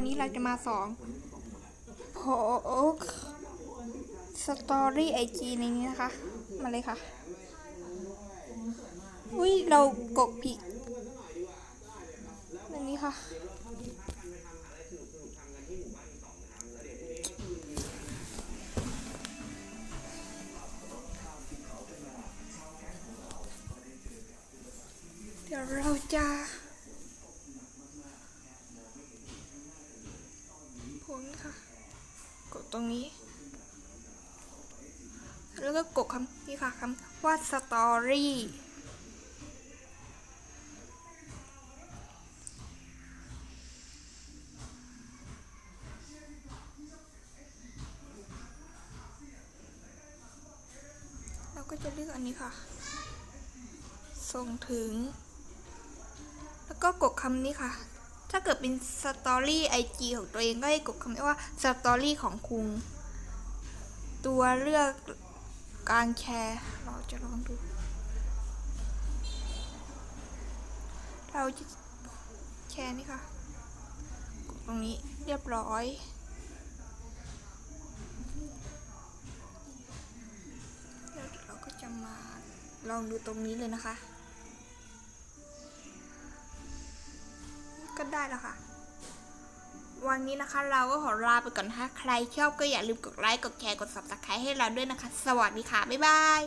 วันนี้เราจะมาสอนโพกสตอรี่ไอจีในนี้นะคะ มาเลยค่ะ อุ้ยเรากดผิดอันนี้ค่ะ เดี๋ยวเราจะ ผลค่ะ กดตรงนี้ แล้วก็กดคำนี้ค่ะคำว่าสตอรี่เราก็จะเลือกอันนี้ค่ะ ส่งถึง แล้วก็กดคำนี้ค่ะ ถ้าเกิดเป็นสตอรี่ไอจีของตัวเองก็ให้กดคำว่าสตอรี่ของคุณ ตัวเลือกการแชร์ เราจะลองดู เราจะแชร์นี่ค่ะ กดตรงนี้เรียบร้อยแล้วเราก็จะมาลองดูตรงนี้เลยนะคะ ก็ได้แล้วค่ะ วันนี้นะคะเราก็ขอลาไปก่อนนะคะใครชอบก็อย่าลืมกดไลค์ กดแชร์ กด subscribe ให้เราด้วยนะคะ สวัสดีค่ะ บ๊ายบาย